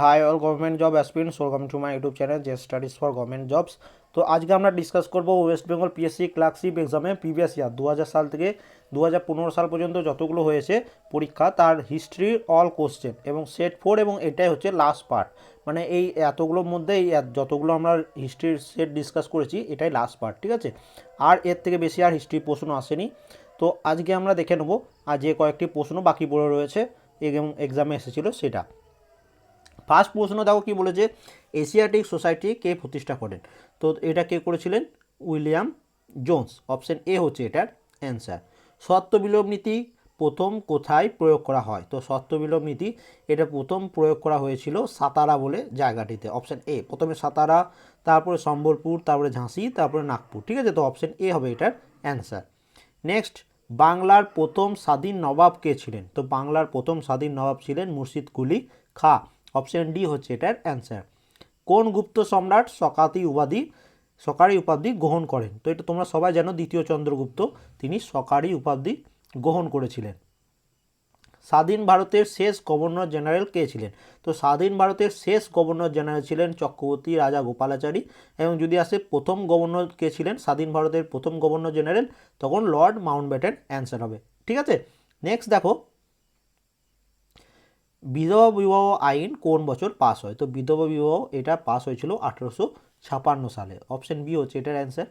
Hi all government job aspirants welcome to my YouTube channel যে studies for government jobs তো আজকে আমরা discuss করব ওয়েস্ট বেঙ্গল পিএসসি ক্লার্কশিপ এক্সামে previous year দু হাজার সাল থেকে দু হাজার পনেরো সাল পর্যন্ত যতগুলো হয়েছে পরীক্ষা, তার হিস্ট্রি অল কোশ্চেন এবং সেট ফোর এবং এটাই হচ্ছে লাস্ট পার্ট মানে এই এতগুলোর মধ্যে এই যতগুলো আমরা হিস্ট্রির সেট ডিসকাস করেছি, এটাই লাস্ট পার্ট ঠিক আছে? আর এর থেকে বেশি আর হিস্ট্রি প্রশ্ন আসেনি। তো আজকে আমরা দেখে নেব, আর যে কয়েকটি প্রশ্ন বাকি পড়ে রয়েছে এবং এক্সামে এসেছিল সেটা। ফার্স্ট প্রশ্ন দেখো কি বলেছে, এশিয়াটিক সোসাইটি কে প্রতিষ্ঠা করেন? তো এটা কে করেছিলেন? William Jones. অপশন এ হচ্ছে এটার অ্যান্সার। সত্য বিলোপ নীতি প্রথম কোথায় প্রয়োগ করা হয়? তো সত্য বিলোপ নীতি, এটা প্রথম প্রয়োগ করা হয়েছিল সাতারা বলে জায়গাটিতে। অপশন এ, প্রথমে সাতারা, তারপরে সম্বলপুর, তারপরে ঝাঁসি, তারপরে নাগপুর, ঠিক আছে? তো অপশন এ হবে এটার অ্যান্সার। নেক্সট, বাংলার প্রথম স্বাধীন নবাব কে ছিলেন? তো বাংলার প্রথম স্বাধীন নবাব ছিলেন মুর্শিদ কুলি খা। অপশন ডি হচ্ছে এটার অ্যান্সার। কোন গুপ্ত সম্রাট সকাতি উপাধি, সকারি উপাধি গ্রহণ করেন? তো এটা তোমরা সবাই জানো, দ্বিতীয় চন্দ্রগুপ্ত, তিনি সকারি উপাধি গ্রহণ করেছিলেন। স্বাধীন ভারতের শেষ গভর্নর জেনারেল কে ছিলেন? তো স্বাধীন ভারতের শেষ গভর্নর জেনারেল ছিলেন চক্রবর্তী রাজা গোপালাচারী এবং যদি আসে প্রথম গভর্নর কে ছিলেন, স্বাধীন ভারতের প্রথম গভর্নর জেনারেল, তখন লর্ড মাউন্টব্যাটেন অ্যান্সার হবে। ঠিক আছে? নেক্সট দেখো বিধবা বিবাহ আইন কোন বছর পাস হয়? তো বিধবা বিবাহ এটা পাস হয়েছিল আঠেরোশো ছাপান্ন সালে। অপশন বি হচ্ছে এটার অ্যান্সার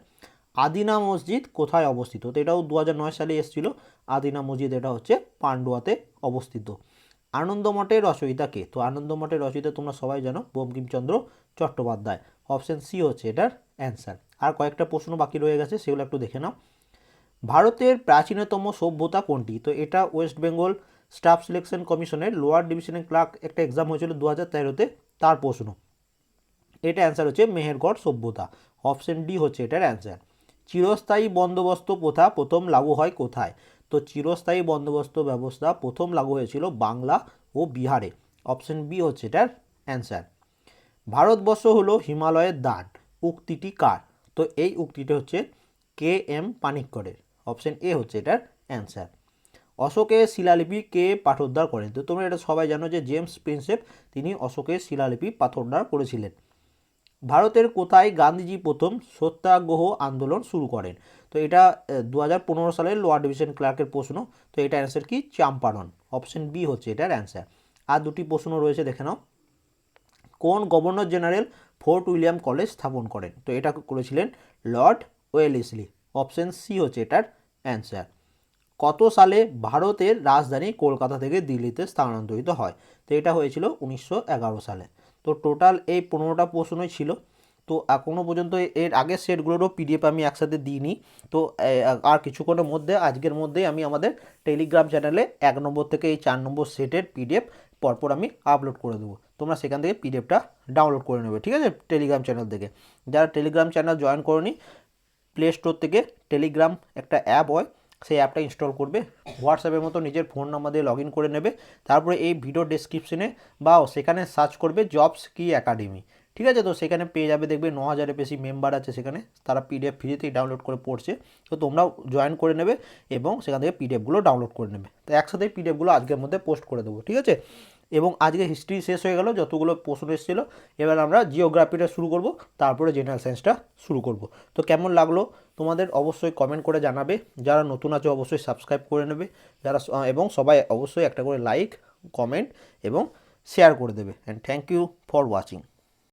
আদিনা মসজিদ কোথায় অবস্থিত? তো এটাও দু সালে এসেছিল। আদিনা মসজিদ এটা হচ্ছে পান্ডুয়াতে অবস্থিত। আনন্দমঠের রচয়িতা কে? তো আনন্দমঠের রচয়িতা তোমরা সবাই জানো, বঙ্কিমচন্দ্র চট্টোপাধ্যায়। অপশন সি হচ্ছে এটার অ্যান্সার আর কয়েকটা প্রশ্ন বাকি রয়ে গেছে, সেগুলো একটু দেখে নাও। ভারতের প্রাচীনতম সভ্যতা কোনটি? তো এটা ওয়েস্ট বেঙ্গল স্টাফ সিলেকশন কমিশনের লোয়ার ডিভিশনের ক্লার্ক একটা এক্সাম হয়েছিল দু হাজার তেরোতে, তার প্রশ্ন। এটা অ্যান্সার হচ্ছে মেহেরগড় সভ্যতা। অপশন ডি হচ্ছে এটার অ্যান্সার। চিরস্থায়ী বন্দোবস্ত প্রথা প্রথম লাগু হয় কোথায়? তো চিরস্থায়ী বন্দোবস্ত ব্যবস্থা প্রথম লাগু হয়েছিল বাংলা ও বিহারে। অপশন বি হচ্ছে এটার অ্যান্সার। ভারতবর্ষ হলো হিমালয়ের দান উক্তিটি কার? তো এই উক্তিটি হচ্ছে কে এম পানিক্করের। অপশন এ হচ্ছে এটার অ্যান্সার। অশোকের শিলালিপি কে পাঠোদ্ধার করেন। তো তোমরা এটা সবাই জানো যে জেমস প্রিন্সেপ তিনি অশোকের শিলালিপি পাঠোদ্ধার করেছিলেন। ভারতের কোথায় গান্ধীজি প্রথম সত্যাগ্রহ আন্দোলন শুরু করেন? তো এটা দু হাজার পনেরো সালের লোয়ার ডিভিশন ক্লার্কের প্রশ্ন। তো এটা অ্যান্সার কি? চাম্পারন অপশন বি হচ্ছে এটার অ্যান্সার। আর দুটি প্রশ্ন রয়েছে, দেখে নাও। কোন governor general Fort William college স্থাপন করেন? তো এটা করেছিলেন লর্ড ওয়েলিসলি। অপশন সি হচ্ছে এটার অ্যান্সার। কত সালে ভারতের রাজধানী কলকাতা থেকে দিল্লিতে স্থানান্তরিত হয়? তো এটা হয়েছিল উনিশশো এগারো সালে। তো টোটাল এই পনেরোটা প্রশ্নই ছিল। তো এখনও পর্যন্ত এর আগের সেটগুলোরও পিডিএফ আমি একসাথে দিইনি। তো আর কিছুক্ষণের মধ্যে, আজকের মধ্যেই আমি আমাদের টেলিগ্রাম চ্যানেলে এক নম্বর থেকে এই চার নম্বর সেটের পিডিএফ পরপর আমি আপলোড করে দেবো। তোমরা সেখান থেকে পিডিএফটা ডাউনলোড করে নেবে, ঠিক আছে? টেলিগ্রাম চ্যানেল থেকে। যারা টেলিগ্রাম চ্যানেল জয়েন করনি প্লে স্টোর থেকে টেলিগ্রাম একটা অ্যাপ হয় সেই অ্যাপটা ইনস্টল করবে। হোয়াটসঅ্যাপের মতো নিজের ফোন নাম্বার দিয়ে লগ ইন করে নেবে। তারপরে এই ভিডিও ডেসক্রিপশনে বা সেখানে সার্চ করবে জবস কি একাডেমি ঠিক আছে? তো সেখানে পেয়ে যাবে, দেখবে ন হাজারের বেশি মেম্বার আছে সেখানে। তারা পিডিএফ ফ্রিতেই ডাউনলোড করে পড়ছে। তো তোমরাও জয়েন করে নেবে এবং সেখান থেকে পিডিএফগুলো ডাউনলোড করে নেবে। তো একসাথেই পিডিএফগুলো আজকের মধ্যে পোস্ট করে দেবো। ঠিক আছে? এবং আজকে হিস্ট্রি শেষ হয়ে গেল, যতগুলো প্রশ্ন এসেছিল, এবার আমরা জিওগ্রাফিটা শুরু করব, তারপরে জেনারেল সায়েন্সটা শুরু করব। তো কেমন লাগল? তোমাদের অবশ্যই কমেন্ট করে জানাবে, যারা নতুন আছে অবশ্যই সাবস্ক্রাইব করে নেবে, যারা এবং সবাই অবশ্যই একটা করে লাইক কমেন্ট এবং শেয়ার করে দেবে। And thank you for watching